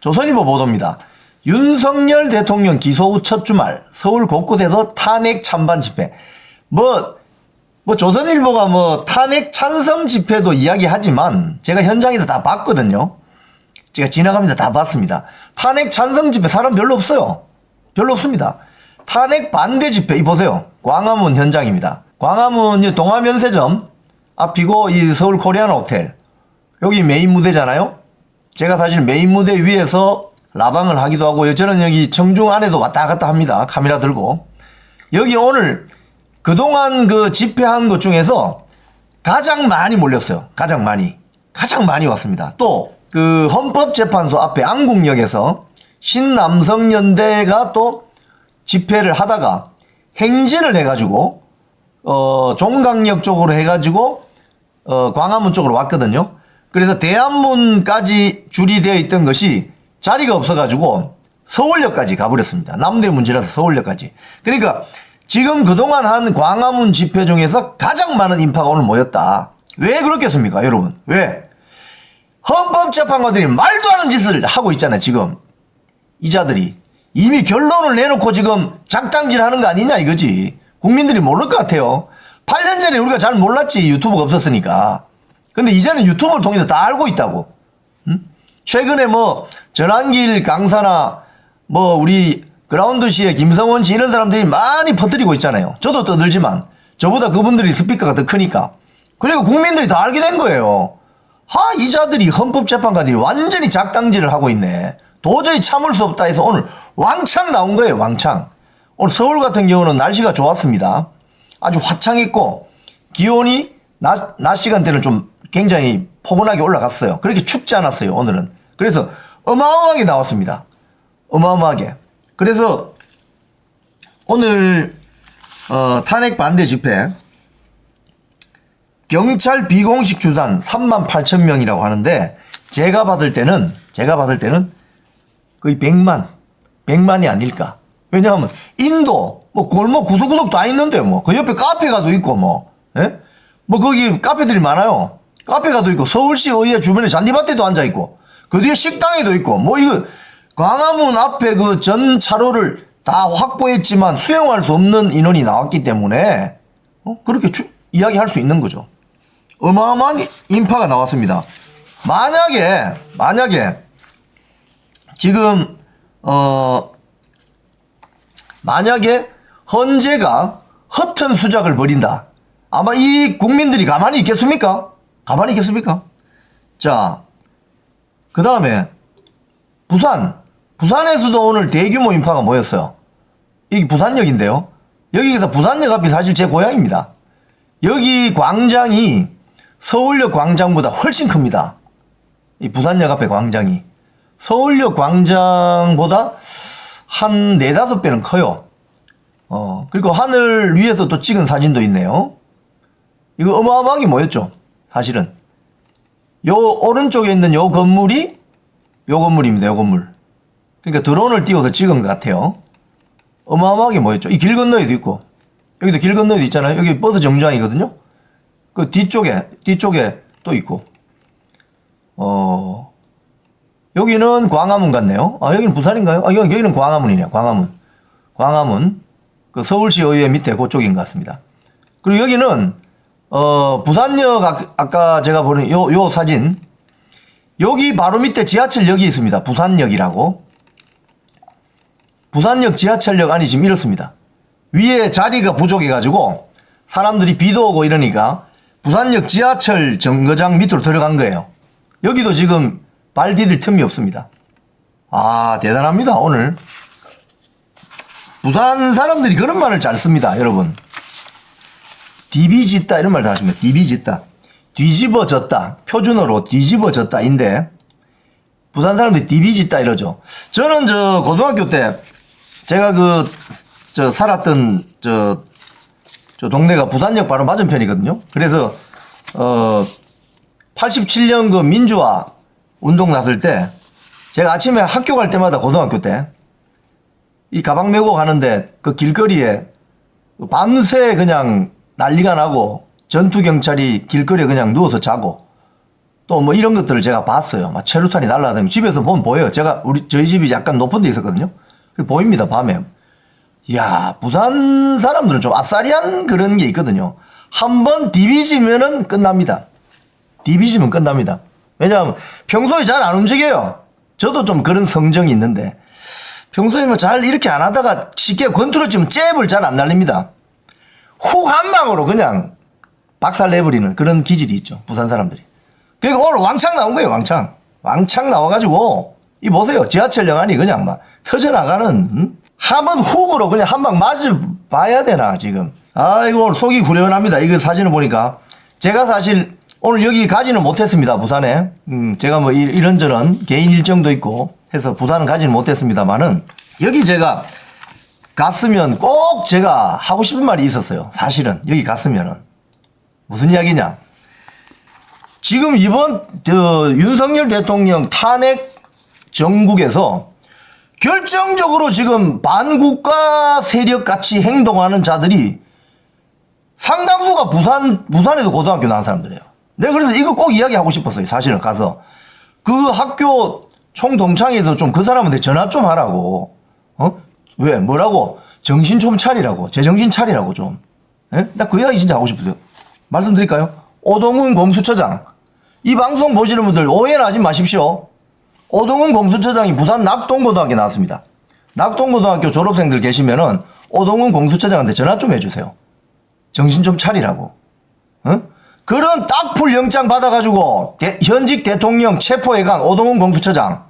조선일보 보도입니다. 윤석열 대통령 기소 후 첫 주말 서울 곳곳에서 탄핵 찬반 집회. 뭐, 뭐 조선일보가 뭐 탄핵 찬성 집회도 이야기하지만 제가 현장에서 다 봤거든요. 제가 지나가면서 다 봤습니다. 탄핵 찬성 집회 사람 별로 없어요. 별로 없습니다. 탄핵 반대 집회 이 보세요. 광화문 현장입니다. 광화문 이 동화면세점 앞이고 이 서울 코리안 호텔 여기 메인 무대잖아요. 제가 사실 메인 무대 위에서 라방을 하기도 하고 저는 여기 청중 안에도 왔다 갔다 합니다. 카메라 들고 여기 오늘 그동안 그 집회한 것 중에서 가장 많이 몰렸어요. 가장 많이. 가장 많이 왔습니다. 또, 그 헌법재판소 앞에 안국역에서 신남성연대가 또 집회를 하다가 행진을 해가지고, 어, 종강역 쪽으로 해가지고, 어, 광화문 쪽으로 왔거든요. 그래서 대한문까지 줄이 되어 있던 것이 자리가 없어가지고 서울역까지 가버렸습니다. 남대문지라서 서울역까지. 그러니까 지금 그동안 한 광화문 집회 중에서 가장 많은 인파가 오늘 모였다. 왜 그렇겠습니까, 여러분? 왜? 헌법재판관들이 말도 안 하는 짓을 하고 있잖아요, 지금. 이자들이. 이미 결론을 내놓고 지금 작당질 하는 거 아니냐, 이거지. 국민들이 모를 것 같아요. 8년 전에 우리가 잘 몰랐지, 유튜브가 없었으니까. 근데 이제는 유튜브를 통해서 다 알고 있다고. 응? 최근에 뭐, 전환길 강사나 뭐, 우리 그라운드 씨의 김성원 씨 이런 사람들이 많이 퍼뜨리고 있잖아요. 저도 떠들지만 저보다 그분들이 스피커가 더 크니까. 그리고 국민들이 다 알게 된 거예요. 하, 이 자들이 헌법재판관들이 완전히 작당질을 하고 있네. 도저히 참을 수 없다 해서 오늘 왕창 나온 거예요, 왕창. 오늘 서울 같은 경우는 날씨가 좋았습니다. 아주 화창했고, 기온이 낮, 낮 시간대는 좀 굉장히 포근하게 올라갔어요. 그렇게 춥지 않았어요, 오늘은. 그래서 어마어마하게 나왔습니다. 어마어마하게. 그래서 오늘 어, 탄핵 반대 집회 경찰 비공식 주단 3만 8천 명이라고 하는데 제가 받을 때는 제가 받을 때는 거의 100만 100만이 아닐까 왜냐하면 인도 뭐 골목 구석구석 다 있는데 뭐 그 옆에 카페가도 있고 뭐 예? 뭐 거기 카페들이 많아요 카페가도 있고 서울시 의회 주변에 잔디밭에도 앉아 있고 그 뒤에 식당에도 있고 뭐 이거 광화문 앞에 그 전 차로를 다 확보했지만 수용할 수 없는 인원이 나왔기 때문에 어? 그렇게 추- 이야기할 수 있는 거죠. 어마어마한 인파가 나왔습니다. 만약에 만약에 지금 어 만약에 헌재가 허튼 수작을 벌인다. 아마 이 국민들이 가만히 있겠습니까? 가만히 있겠습니까? 자, 그 다음에 부산. 부산에서도 오늘 대규모 인파가 모였어요. 여기 부산역인데요. 여기에서 부산역 앞이 사실 제 고향입니다. 여기 광장이 서울역 광장보다 훨씬 큽니다. 이 부산역 앞에 광장이. 서울역 광장보다 한 네다섯 배는 커요. 어, 그리고 하늘 위에서 또 찍은 사진도 있네요. 이거 어마어마하게 모였죠. 사실은. 요 오른쪽에 있는 요 건물이 요 건물입니다. 요 건물. 그러니까 드론을 띄워서 찍은 것 같아요. 어마어마하게 모였죠. 이 길 건너에도 있고 여기도 길 건너에도 있잖아요. 여기 버스 정류장이거든요. 그 뒤쪽에 뒤쪽에 또 있고 어 여기는 광화문 같네요. 아 여기는 부산인가요? 아 여기 여기는 광화문이네요. 광화문 광화문 그 서울시 의회 밑에 그쪽인 것 같습니다. 그리고 여기는 어 부산역 아, 아까 제가 보는 요 요 사진 여기 바로 밑에 지하철역이 있습니다. 부산역이라고. 부산역 지하철역 안이 지금 이렇습니다. 위에 자리가 부족해가지고 사람들이 비도 오고 이러니까 부산역 지하철 정거장 밑으로 들어간 거예요. 여기도 지금 발 디딜 틈이 없습니다. 아, 대단합니다, 오늘. 부산 사람들이 그런 말을 잘 씁니다, 여러분. 디비짓다 이런 말 다 하십니다. 디비짓다. 뒤집어졌다. 표준어로 뒤집어졌다인데 부산 사람들이 디비짓다 이러죠. 저는 저 고등학교 때 제가 그 저 살았던 저, 저 동네가 부산역 바로 맞은편이거든요. 그래서 어 87년 그 민주화 운동 났을 때 제가 아침에 학교 갈 때마다 고등학교 때 이 가방 메고 가는데 그 길거리에 밤새 그냥 난리가 나고 전투 경찰이 길거리에 그냥 누워서 자고 또 뭐 이런 것들을 제가 봤어요. 막 체류탄이 날라다니고 집에서 보면 보여요. 제가 우리 저희 집이 약간 높은 데 있었거든요. 그 보입니다 밤에. 야 부산 사람들은 좀 아싸리한 그런 게 있거든요. 한번 디비지면은 끝납니다. 디비지면 끝납니다. 왜냐하면 평소에 잘 안 움직여요. 저도 좀 그런 성정이 있는데 평소에 뭐 잘 이렇게 안 하다가 쉽게 권투로치면 잽을 잘 안 날립니다. 훅 한 방으로 그냥 박살 내버리는 그런 기질이 있죠. 부산 사람들이. 그러니까 오늘 왕창 나온 거예요. 왕창. 왕창 나와가지고 이 보세요. 지하철 영안이 그냥 막 터져나가는 음? 한번 훅으로 그냥 한 방 맞을 봐야 되나 지금. 아이고 오늘 속이 후련합니다. 이거 사진을 보니까 제가 사실 오늘 여기 가지는 못했습니다. 부산에. 음, 제가 뭐 이- 이런저런 개인 일정도 있고 해서 부산은 가지는 못했습니다만은 여기 제가 갔으면 꼭 제가 하고 싶은 말이 있었어요. 사실은 여기 갔으면은 무슨 이야기냐? 지금 이번 저, 윤석열 대통령 탄핵 정국에서 결정적으로 지금 반국가 세력 같이 행동하는 자들이 상당수가 부산 부산에도 고등학교 나온 사람들이에요. 내가 그래서 이거 꼭 이야기하고 싶었어요. 사실은 가서 그 학교 총동창회에서 좀 그 사람한테 전화 좀 하라고. 어? 왜? 뭐라고? 정신 좀 차리라고. 제정신 차리라고 좀. 예? 나그 이야기 진짜 하고 싶어요. 말씀드릴까요? 오동훈 공수처장. 이 방송 보시는 분들 오해는 하지 마십시오. 오동훈 공수처장이 부산 낙동고등학교 나왔습니다. 낙동고등학교 졸업생들 계시면은 오동훈 공수처장한테 전화 좀 해주세요. 정신 좀 차리라고. 어? 그런 딱풀 영장 받아가지고 대- 현직 대통령 체포해 간 오동훈 공수처장,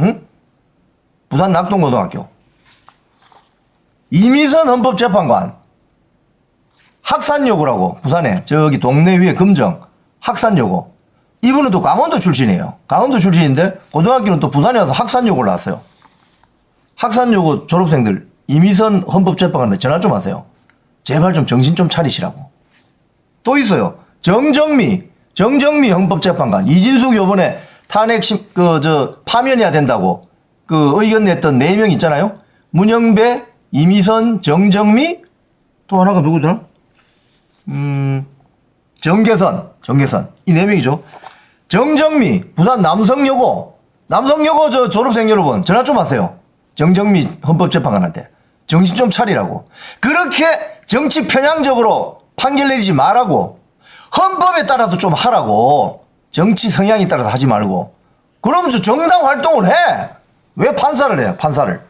응? 부산 낙동고등학교, 이미선 헌법재판관, 학산여고라고 부산에 저기 동네 위에 금정 학산여고 이분은 또 강원도 출신이에요. 강원도 출신인데 고등학교는 또 부산에 와서 학산여고를 나왔어요. 학산여고 졸업생들 이미선 헌법재판관한테 전화 좀 하세요. 제발 좀 정신 좀 차리시라고. 또 있어요. 정정미, 정정미 헌법재판관, 이진숙 요번에 탄핵 심, 그, 저, 파면해야 된다고 그 의견 냈던 네 명 있잖아요. 문영배, 이미선, 정정미, 또 하나가 누구더라? 음, 정계선, 정계선. 이 네 명이죠. 정정미, 부산 남성여고, 남성여고 저 졸업생 여러분, 전화 좀 하세요. 정정미 헌법재판관한테. 정신 좀 차리라고. 그렇게 정치 편향적으로 판결 내리지 말라고. 헌법에 따라서 좀 하라고. 정치 성향에 따라서 하지 말고. 그러면 저 정당 활동을 해. 왜 판사를 해요, 판사를.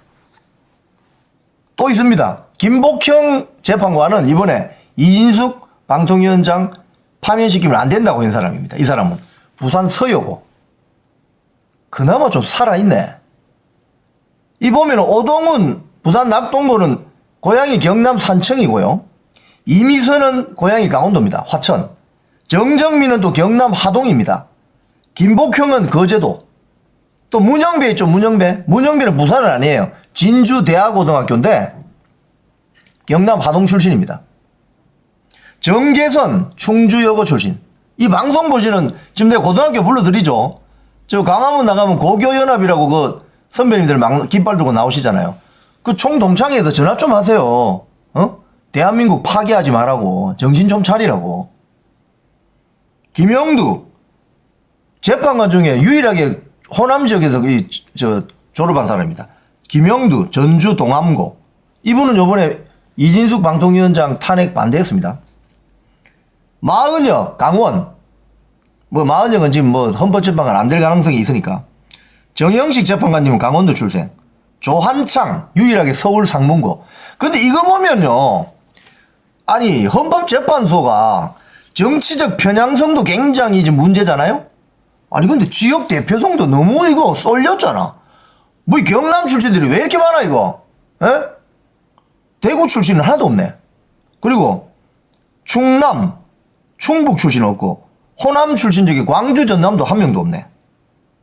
또 있습니다. 김복형 재판관은 이번에 이진숙 방통위원장 파면시키면 안 된다고 한 사람입니다. 이 사람은 부산 서여고. 그나마 좀 살아있네. 이 보면 오동훈 부산 낙동구는 고향이 경남 산청이고요. 이미선은 고향이 강원도입니다. 화천. 정정민은 또 경남 하동입니다. 김복형은 거제도. 또 문영배 있죠, 문영배. 문영배는 부산은 아니에요. 진주 대하고등학교인데 경남 하동 출신입니다. 정계선 충주여고 출신. 이 방송 보시는 지금 내가 고등학교 불러드리죠. 저 강화문 나가면 고교연합이라고 그 선배님들 막 깃발 들고 나오시잖아요. 그 총동창회에서 전화 좀 하세요. 어? 대한민국 파괴하지 말라고. 정신 좀 차리라고. 김영두. 재판관 중에 유일하게 호남 지역에서 이, 저, 졸업한 사람입니다. 김영두, 전주 동암고. 이분은 요번에 이진숙 방통위원장 탄핵 반대했습니다. 마은혁, 강원. 뭐, 마은혁은 지금 뭐, 헌법재판관 안 될 가능성이 있으니까. 정영식 재판관님은 강원도 출생. 조한창, 유일하게 서울 상문고. 근데 이거 보면요. 아니, 헌법재판소가 정치적 편향성도 굉장히 지금 문제잖아요? 아니, 근데 지역 대표성도 너무 이거 쏠렸잖아. 뭐, 이 경남 출신들이 왜 이렇게 많아, 이거? 에? 대구 출신은 하나도 없네. 그리고 충남, 충북 출신 없고, 호남 출신 중에 광주, 전남도 한 명도 없네.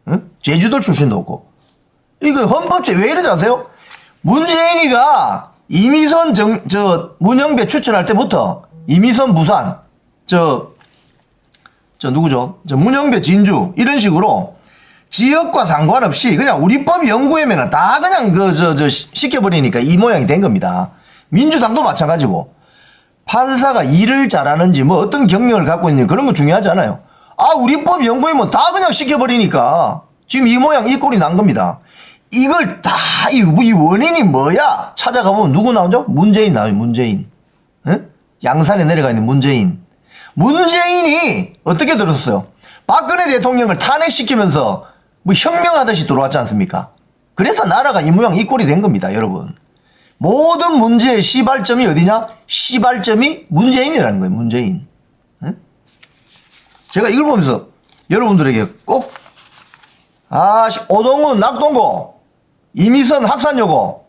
응? 제주도 출신도 없고. 이거 헌법제 왜 이러지 아세요? 문재인이가 이미선 정, 저, 문영배 추천할 때부터 이미선 부산, 저, 저 누구죠? 저 문영배 진주, 이런 식으로 지역과 상관없이 그냥 우리 법 연구회면은 다 그냥 그, 저, 저, 시- 시켜버리니까 이 모양이 된 겁니다. 민주당도 마찬가지고. 판사가 일을 잘하는지 뭐 어떤 경력을 갖고 있는지 그런 거 중요하지 않아요. 아, 우리 법 연구이면 다 그냥 시켜버리니까 지금 이 모양 이 꼴이 난 겁니다. 이걸 다, 이, 이 원인이 뭐야? 찾아가 보면 누구 나오죠? 문재인 나와요, 문재인. 응? 양산에 내려가 있는 문재인. 문재인이 어떻게 들었어요? 박근혜 대통령을 탄핵시키면서 뭐 혁명하듯이 들어왔지 않습니까? 그래서 나라가 이 모양 이 꼴이 된 겁니다, 여러분. 모든 문제의 시발점이 어디냐? 시발점이 문재인이라는 거예요, 문재인. 응? 제가 이걸 보면서 여러분들에게 꼭, 아, 씨, 오동훈 낙동고, 이미선 학산여고,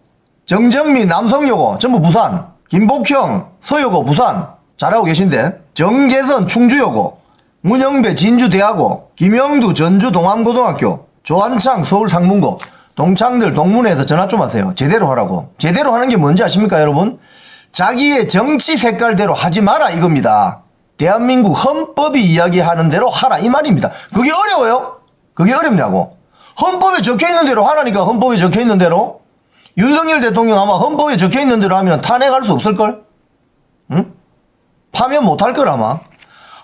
정정미 남성여고, 전부 부산, 김복형 서여고 부산, 잘하고 계신데, 정계선 충주여고, 문영배 진주대학고, 김영두 전주 동암고등학교, 조한창 서울 상문고, 동창들 동문회에서 전화 좀 하세요. 제대로 하라고. 제대로 하는 게 뭔지 아십니까, 여러분? 자기의 정치 색깔대로 하지 마라 이겁니다. 대한민국 헌법이 이야기하는 대로 하라 이 말입니다. 그게 어려워요? 그게 어렵냐고. 헌법에 적혀 있는 대로 하라니까 헌법에 적혀 있는 대로. 윤석열 대통령 아마 헌법에 적혀 있는 대로 하면 탄핵할 수 없을걸? 응? 파면 못할 걸 아마.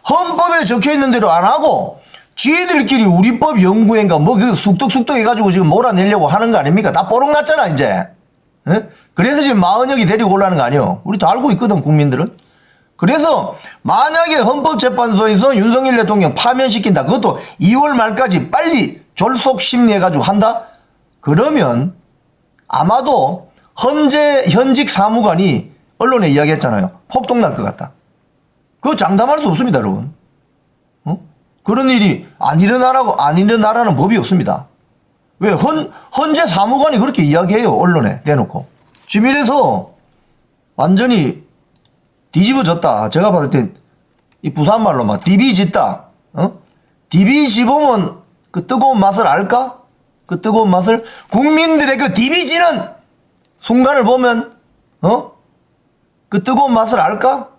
헌법에 적혀 있는 대로 안 하고 지들끼리 우리법 연구회인가 뭐그 쑥덕쑥덕 해가지고 지금 몰아내려고 하는 거 아닙니까? 다 뽀록 났잖아 이제. 예? 그래서 지금 마흔역이 데리고 올라는 거 아니에요. 우리 다 알고 있거든 국민들은. 그래서 만약에 헌법재판소에서 윤석열 대통령 파면시킨다. 그것도 2월 말까지 빨리 졸속 심리해가지고 한다. 그러면 아마도 헌재 현직 사무관이 언론에 이야기했잖아요. 폭동 날 것 같다. 그거 장담할 수 없습니다, 여러분. 어? 그런 일이 안 일어나라고 안 일어나라는 법이 없습니다. 왜 헌, 헌재 사무관이 그렇게 이야기해요 언론에 대놓고 지금 이래서 완전히 뒤집어졌다 제가 봤을 땐 이 부산말로 막 디비짓다 어? 디비집으면 그 뜨거운 맛을 알까? 그 뜨거운 맛을 국민들의 그 디비지는 순간을 보면 어? 그 뜨거운 맛을 알까?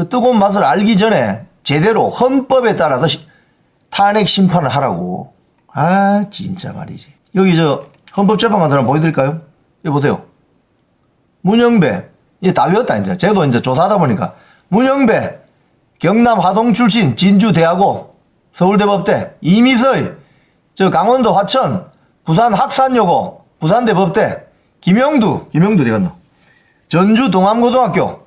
그 뜨거운 맛을 알기 전에 제대로 헌법에 따라서 시- 탄핵 심판을 하라고. 아, 진짜 말이지. 여기 저 헌법재판관 한번 보여드릴까요? 여기 보세요. 문영배. 이제 다 외웠다, 이제. 제도 이제 조사하다 보니까. 문영배. 경남 하동 출신, 진주대하고, 서울대법대. 이미서이. 저 강원도 화천. 부산 학산여고. 부산대법대. 김영두. 김영두 어디 갔노? 전주 동암고등학교.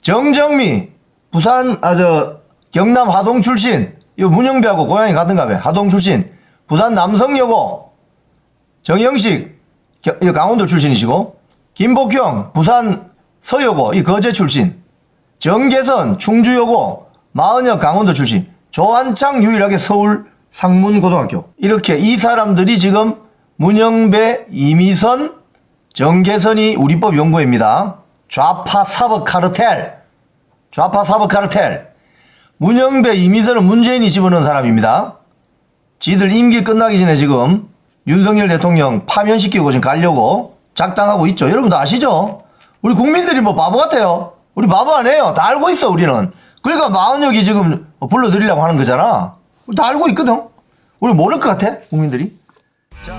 정정미. 부산, 아, 저, 경남 하동 출신. 이 문영배하고 고향이 같은가 봐. 하동 출신. 부산 남성여고. 정영식. 겨- 이 강원도 출신이시고. 김복형. 부산 서여고. 이 거제 출신. 정계선. 충주여고. 마은혁 강원도 출신. 조한창 유일하게 서울 상문고등학교. 이렇게 이 사람들이 지금 문영배, 이미선, 정계선이 우리법 연구회입니다. 좌파 사법 카르텔. 좌파 사법 카르텔. 문영배, 이미선은 문재인이 집어넣은 사람입니다. 지들 임기 끝나기 전에 지금 윤석열 대통령 파면시키고 지금 가려고 작당하고 있죠. 여러분도 아시죠? 우리 국민들이 뭐 바보 같아요. 우리 바보 아니에요. 다 알고 있어, 우리는. 그러니까 마흔역이 지금 불러드리려고 하는 거잖아. 다 알고 있거든. 우리 모를 것 같아, 국민들이. 자.